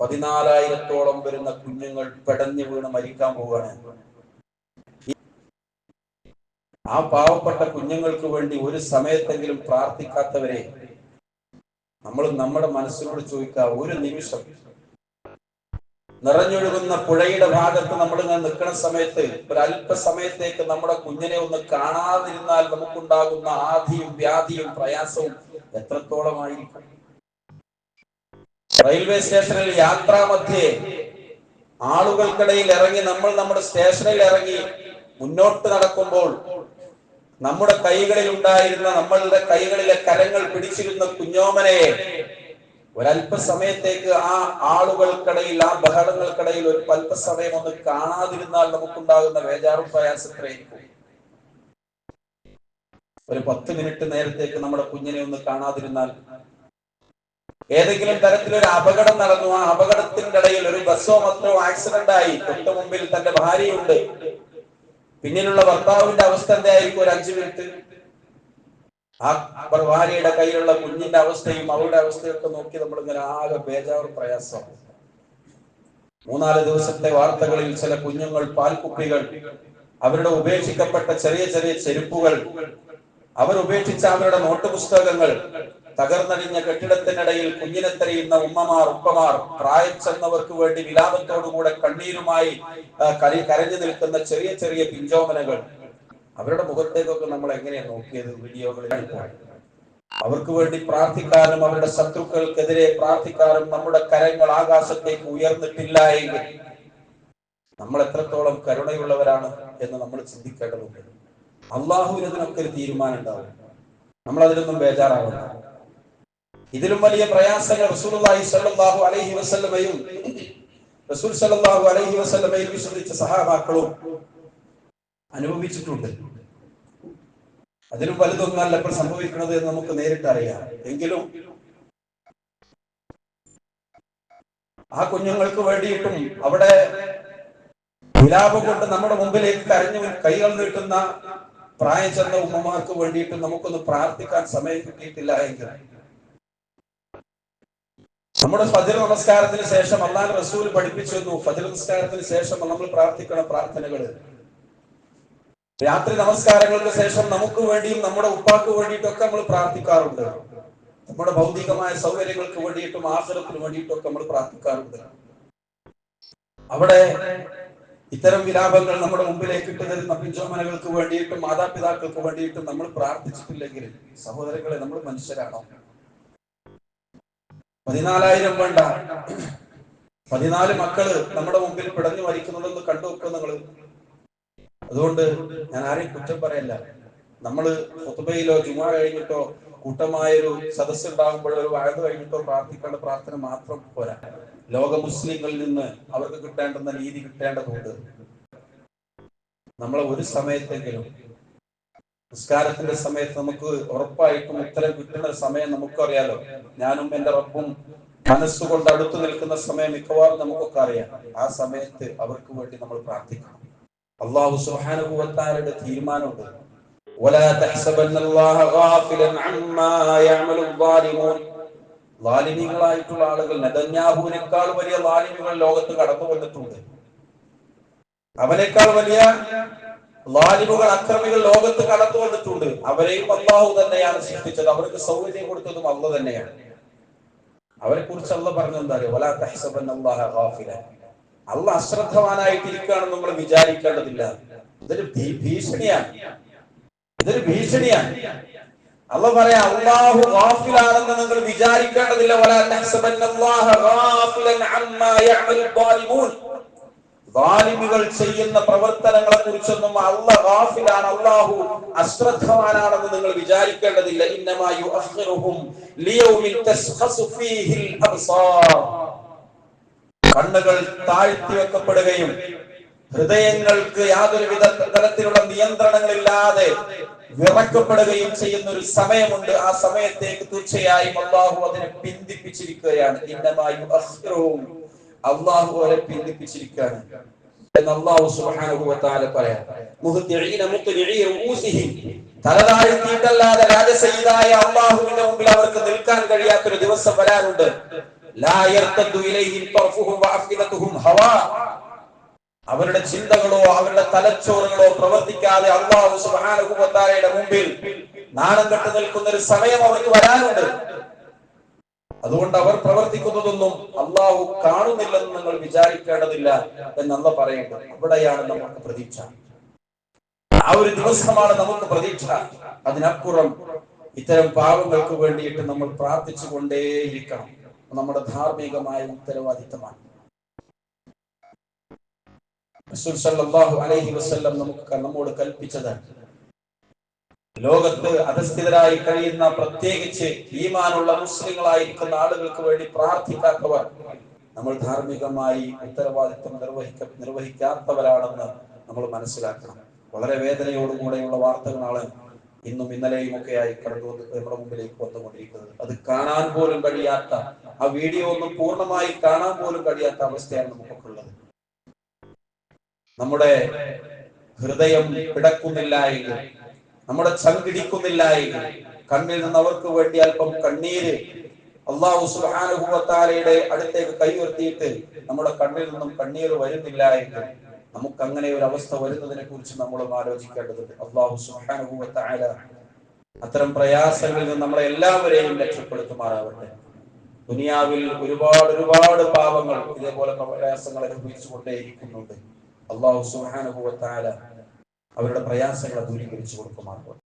പതിനാലായിരത്തോളം വരുന്ന കുഞ്ഞുങ്ങൾ പെടഞ്ഞു വീണ് മരിക്കാൻ പോവുകയാണ്. ആ പാവപ്പെട്ട കുഞ്ഞുങ്ങൾക്ക് വേണ്ടി ഒരു സമയത്തെങ്കിലും പ്രാർത്ഥിക്കാത്തവരെ നമ്മൾ നമ്മുടെ മനസ്സിനോട് ചോദിക്കുക ഒരു നിമിഷം. നിറഞ്ഞൊഴുകുന്ന പുഴയുടെ ഭാഗത്ത് നമ്മൾ ഇങ്ങനെ നിൽക്കുന്ന സമയത്ത് ഒരു അല്പസമയത്തേക്ക് നമ്മുടെ കുഞ്ഞിനെ ഒന്ന് കാണാതിരുന്നാൽ നമുക്കുണ്ടാകുന്ന ആധിയും വ്യാധിയും പ്രയാസവും എത്രത്തോളമായിരിക്കും? റെയിൽവേ സ്റ്റേഷനിൽ യാത്രാമധ്യേ ആളുകൾക്കിടയിൽ ഇറങ്ങി നമ്മൾ നമ്മുടെ സ്റ്റേഷനിൽ ഇറങ്ങി മുന്നോട്ട് നടക്കുമ്പോൾ നമ്മുടെ കൈകളിൽ ഉണ്ടായിരുന്ന നമ്മളുടെ കൈകളിലെ കരങ്ങൾ പിടിച്ചിരുന്ന കുഞ്ഞോമനയെ ഒരല്പസമയത്തേക്ക് ആ ആളുകൾക്കിടയിൽ ആ ബഹളങ്ങൾക്കിടയിൽ ഒരു അല്പസമയം ഒന്ന് കാണാതിരുന്നാൽ നമുക്കുണ്ടാകുന്ന വേജാറും പ്രയാസത്രയായിരിക്കും ഒരു പത്ത് മിനിറ്റ് നേരത്തേക്ക് നമ്മുടെ കുഞ്ഞിനെ ഒന്ന് കാണാതിരുന്നാൽ ഏതെങ്കിലും തരത്തിലൊരു അപകടം നടന്നു. ആ അപകടത്തിന്റെ ഇടയിൽ ഒരു ബസ്സോ മറ്റോ ആക്സിഡന്റ് ആയി തൊട്ട് മുമ്പിൽ തന്റെ ഭാര്യയുണ്ട്. പിന്നിലുള്ള ഭർത്താവിന്റെ അവസ്ഥ എന്തായിരിക്കും? ഒരു അഞ്ചു മിനിറ്റ്. ആ ഭാര്യയുടെ കയ്യിലുള്ള കുഞ്ഞിന്റെ അവസ്ഥയും അവളുടെ അവസ്ഥയും ഒക്കെ നോക്കി നമ്മൾ ഇങ്ങനെ ആകെ ബേജാർ പ്രയാസം. മൂന്നാൽ ദിവസത്തെ വാർത്തകളിൽ ചില കുഞ്ഞുങ്ങൾ പാൽക്കുപ്പികൾ അവരുടെ ഉപേക്ഷിക്കപ്പെട്ട ചെറിയ ചെറിയ ചെരുപ്പുകൾ അവർ ഉപേക്ഷിച്ച അവരുടെ നോട്ട് പുസ്തകങ്ങൾ തകർന്നടിഞ്ഞ കെട്ടിടത്തിനിടയിൽ കുഞ്ഞിനെ തെരയുന്ന ഉമ്മമാർ ഉപ്പമാർ പ്രായം ചെന്നവർക്ക് വേണ്ടി വിലാപത്തോടുകൂടെ കണ്ണീരുമായി കരി കരഞ്ഞു നിൽക്കുന്ന ചെറിയ ചെറിയ പിഞ്ചോമനകൾ. അവരുടെ മുഖത്തേക്കൊക്കെ നമ്മൾ എങ്ങനെയാണ് നോക്കിയത് വീഡിയോകളിൽ? അവർക്ക് വേണ്ടി പ്രാർത്ഥിക്കാനും അവരുടെ ശത്രുക്കൾക്കെതിരെ പ്രാർത്ഥിക്കാനും നമ്മുടെ കരങ്ങൾ ആകാശത്തേക്ക് ഉയർന്നിട്ടില്ല എങ്കിൽ നമ്മൾ എത്രത്തോളം കരുണയുള്ളവരാണ് എന്ന് നമ്മൾ ചിന്തിക്കേണ്ടതുണ്ട്. അള്ളാഹുവിനതിനൊക്കെ ഒരു തീരുമാനം ഉണ്ടാവും. നമ്മൾ അതിലൊന്നും ബേജാറാവുന്നു ഇതിലും വലിയ പ്രയാസങ്ങൾ റസൂലുള്ളാഹി സ്വല്ലല്ലാഹു അലൈഹി വസല്ലമയും റസൂൽ സ്വല്ലല്ലാഹു അലൈഹി വസല്ലമയിൽ വിശ്വസിച്ച സഹാബാക്കളും അനുഭവിച്ചിട്ടുണ്ട്. അതിലും വലുതൊന്നല്ല ഇപ്പോൾ സംഭവിക്കുന്നത് എന്ന് നമുക്ക് നേരിട്ട് അറിയാം. എങ്കിലും ആ കുഞ്ഞുങ്ങൾക്ക് വേണ്ടിയിട്ടും അവിടെ വിലാപം കൊണ്ട് നമ്മുടെ മുമ്പിലേക്ക് കരഞ്ഞു കൈകൾ നീട്ടുന്ന പ്രായം ചെന്ന ഉമ്മമാർക്ക് വേണ്ടിയിട്ടും നമുക്കൊന്ന് പ്രാർത്ഥിക്കാൻ സമയം കിട്ടിയിട്ടില്ല എങ്കിൽ നമ്മുടെ ഫജർ നമസ്കാരത്തിന് ശേഷം അള്ളാഹ് റസൂൽ പഠിപ്പിച്ചു തന്നു ഫജർ നമസ്കാരത്തിന് ശേഷം നമ്മൾ പ്രാർത്ഥിക്കണം പ്രാർത്ഥനകൾ രാത്രി നമസ്കാരങ്ങൾക്ക് ശേഷം നമുക്ക് വേണ്ടിയും നമ്മുടെ ഉപ്പാക്ക് വേണ്ടിയിട്ടൊക്കെ നമ്മൾ പ്രാർത്ഥിക്കാറുണ്ട്. നമ്മുടെ ഭൗതികമായ സൗകര്യങ്ങൾക്ക് വേണ്ടിയിട്ടും ആശ്രമത്തിന് വേണ്ടിയിട്ടൊക്കെ നമ്മൾ പ്രാർത്ഥിക്കാറുണ്ട്. അവിടെ ഇത്തരം വിലാപങ്ങൾ നമ്മുടെ മുമ്പിലേക്ക് ഇട്ട് തരുന്ന പിഞ്ചോമനകൾക്ക് വേണ്ടിയിട്ടും മാതാപിതാക്കൾക്ക് വേണ്ടിയിട്ടും നമ്മൾ പ്രാർത്ഥിച്ചിട്ടില്ലെങ്കിൽ സഹോദരങ്ങളെ നമ്മൾ മനുഷ്യരാണോ? പതിനാലായിരം വേണ്ട. പതിനാല് മക്കൾ നമ്മുടെ മുമ്പിൽ പിടഞ്ഞു മരിക്കുന്നതൊന്ന് കണ്ടു വെക്കുക നിങ്ങൾ. അതുകൊണ്ട് ഞാൻ ആരെയും കുറ്റം പറയല്ല. നമ്മൾ ഒത്തുബയിലോ ജുമാ കഴിഞ്ഞിട്ടോ കൂട്ടമായൊരു സദസ് ഉണ്ടാകുമ്പോഴോ ഒരു വഴത് കഴിഞ്ഞിട്ടോ പ്രാർത്ഥിക്കേണ്ട പ്രാർത്ഥന മാത്രം പോരാ. ലോക മുസ്ലിങ്ങളിൽ നിന്ന് അവർക്ക് കിട്ടേണ്ടുന്ന നീതി കിട്ടേണ്ടതുണ്ട്. നമ്മളെ ഒരു സമയത്തെങ്കിലും നിസ്കാരത്തിന്റെ സമയത്ത് നമുക്ക് ഉറപ്പായിട്ടും ഉത്തരം കിട്ടുന്ന സമയം നമുക്കറിയാലോ. ഞാനും എന്റെ റബ്ബും മനസ്സുകൊണ്ട് അടുത്തു നിൽക്കുന്ന സമയം മിക്കവാറും നമുക്കൊക്കെ അറിയാം. ആ സമയത്ത് അവർക്ക് വേണ്ടി നമ്മൾ പ്രാർത്ഥിക്കണം. അള്ളാഹു സുഹാനുഭവത്താരുടെ തീരുമാനമുണ്ട്. ലാലിമികളായിട്ടുള്ള ആളുകൾ നെതന്യാഹുവിനേക്കാൾ വലിയ ലാലിമികൾ ലോകത്ത് കടന്നു വന്നിട്ടുണ്ട് അവനേക്കാൾ വലിയ ലാലിമുകൾ അക്രമികൾ ലോകത്ത് കടത്തു വന്നിട്ടുണ്ട്. അവരെയും അള്ളാഹു തന്നെയാണ് സൃഷ്ടിച്ചത്. അവർക്ക് സൗകര്യം കൊടുത്തതും അള്ള തന്നെയാണ്. അവരെ കുറിച്ച് അള്ള ഗാഫില. അള്ള അശ്രദ്ധവാനായിട്ടിരിക്കുകയാണെന്ന് നമ്മൾ വിചാരിക്കേണ്ടതില്ല. ഇതൊരു ഭീഷണിയാണ്. ഇതൊരു ഭീഷണിയാണ്. അല്ല പറയാ അള്ളാഹു ഗാഫിലാണെന്ന് നിങ്ങൾ വിചാരിക്കേണ്ടതില്ല. വലാ തഹ്സബൻ അല്ലാഹ ഗാഫിലൻ അമ്മാ യഅമലു ളാലിമൂൻ ാലിമികൾ ചെയ്യുന്ന പ്രവർത്തനങ്ങളെ കുറിച്ചൊന്നും അള്ള ഗാഫിലാണ് അള്ളാഹു അശ്രദ്ധവാനാണെന്ന് നിങ്ങൾ വിചാരിക്കേണ്ടതില്ല. ലിയൗമിൽ ഫീഹിൽ അബ്സാർ. കണ്ണുകൾ താഴ്ത്തി വെക്കപ്പെടുകയും ഹൃദയങ്ങൾക്ക് യാതൊരുവിധ തരത്തിലുള്ള നിയന്ത്രണങ്ങളില്ലാതെ വിറക്കപ്പെടുകയും ചെയ്യുന്ന ഒരു സമയമുണ്ട്. ആ സമയത്തേക്ക് തീർച്ചയായും അള്ളാഹു അതിനെ പിന്തിപ്പിച്ചിരിക്കുകയാണ്. ഇന്നമായി അള്ളാഹു അവരെ പിന്തിപ്പിച്ചിരിക്കുകയാണ്. എന്ന് അള്ളാഹു തആല പറയാം. മുഹ്തിഈന മുഖ്നിഈ റൂസിഹിം തല താഴ്ത്തിയിട്ടല്ലാതെ രാജസയ്യിദായ അള്ളാഹുവിന്റെ മുമ്പിൽ അവർക്ക് നിൽക്കാൻ കഴിയാത്തൊരു ദിവസം വരാനുണ്ട്. ലാ യർതദു ഇലൈഹി തർഫുഹും വഅഫിദതുഹും ഹവാ. അവരുടെ ചിന്തകളോ അവരുടെ തലച്ചോറുകളോ പ്രവർത്തിക്കാതെ അള്ളാഹു തആലയുടെ മുമ്പിൽ നാണം കെട്ട് നിൽക്കുന്ന ഒരു സമയം അവർക്ക് വരാനുണ്ട്. അതുകൊണ്ട് അവർ പ്രവർത്തിക്കുന്നതൊന്നും അള്ളാഹു കാണുന്നില്ലെന്ന് നിങ്ങൾ വിചാരിക്കേണ്ടതില്ല എന്ന് അന്ന് പറയുന്നത് അവിടെയാണ് നമുക്ക് പ്രതീക്ഷ. ആ ഒരു ദിവസമാണ് നമുക്ക് പ്രതീക്ഷ. അതിനപ്പുറം ഇത്തരം പാവങ്ങൾക്ക് വേണ്ടിയിട്ട് നമ്മൾ പ്രാർത്ഥിച്ചു കൊണ്ടേയിരിക്കണം നമ്മുടെ ധാർമ്മികമായ ഉത്തരവാദിത്തമാണ്. സല്ലല്ലാഹു അലൈഹി വസല്ലം നമുക്ക് നമ്മോട് കൽപ്പിച്ചതാണ് ലോകത്ത് അധസ്ഥിതരായി കഴിയുന്ന പ്രത്യേകിച്ച് ഈമാനുള്ള മുസ്ലിങ്ങളായിരിക്കുന്ന ആളുകൾക്ക് വേണ്ടി പ്രാർത്ഥിക്കാത്തവർ നമ്മൾ ധാർമ്മികമായി ഉത്തരവാദിത്വം നിർവഹിക്ക നിർവഹിക്കാത്തവരാണെന്ന് നമ്മൾ മനസ്സിലാക്കണം. വളരെ വേദനയോടുകൂടെയുള്ള വാർത്തകളാണ് ഇന്നും ഇന്നലെയും ആയി കടന്നു നമ്മുടെ മുമ്പിലേക്ക് വന്നുകൊണ്ടിരിക്കുന്നത്. അത് കാണാൻ പോലും കഴിയാത്ത ആ വീഡിയോ ഒന്നും പൂർണമായി കാണാൻ പോലും കഴിയാത്ത അവസ്ഥയാണ് നമുക്കുള്ളത്. നമ്മുടെ ഹൃദയം പിടക്കുന്നില്ല എങ്കിൽ നമ്മുടെ ചങ്കിടിക്കുന്നില്ല എങ്കിൽ കണ്ണിൽ നിന്ന് അവർക്ക് വേണ്ടി അല്പം കണ്ണീര് അള്ളാഹു സുഹാനുഭവത്താലയുടെ അടുത്തേക്ക് കൈ ഉയർത്തിയിട്ട് നമ്മുടെ കണ്ണിൽ നിന്നും കണ്ണീർ വരുന്നില്ല എങ്കിൽ നമുക്ക് അങ്ങനെ ഒരു അവസ്ഥ വരുന്നതിനെ കുറിച്ച് നമ്മളും ആലോചിക്കേണ്ടതുണ്ട്. അള്ളാഹു സുഹാനുഭവത്താല അത്തരം പ്രയാസങ്ങളിൽ നിന്ന് നമ്മളെ എല്ലാവരെയും രക്ഷപ്പെടുത്തുമാറാവട്ടെ. ദുനിയാവിൽ ഒരുപാട് ഒരുപാട് പാപങ്ങൾ ഇതേപോലെ പ്രയാസങ്ങൾ അനുഭവിച്ചുകൊണ്ടേയിരിക്കുന്നുണ്ട് അള്ളാഹു സുബാനുഭവത്താല അവരുടെ പ്രയാസങ്ങളെ ദൂരീകരിച്ചു കൊടുക്കുമാറാവട്ടെ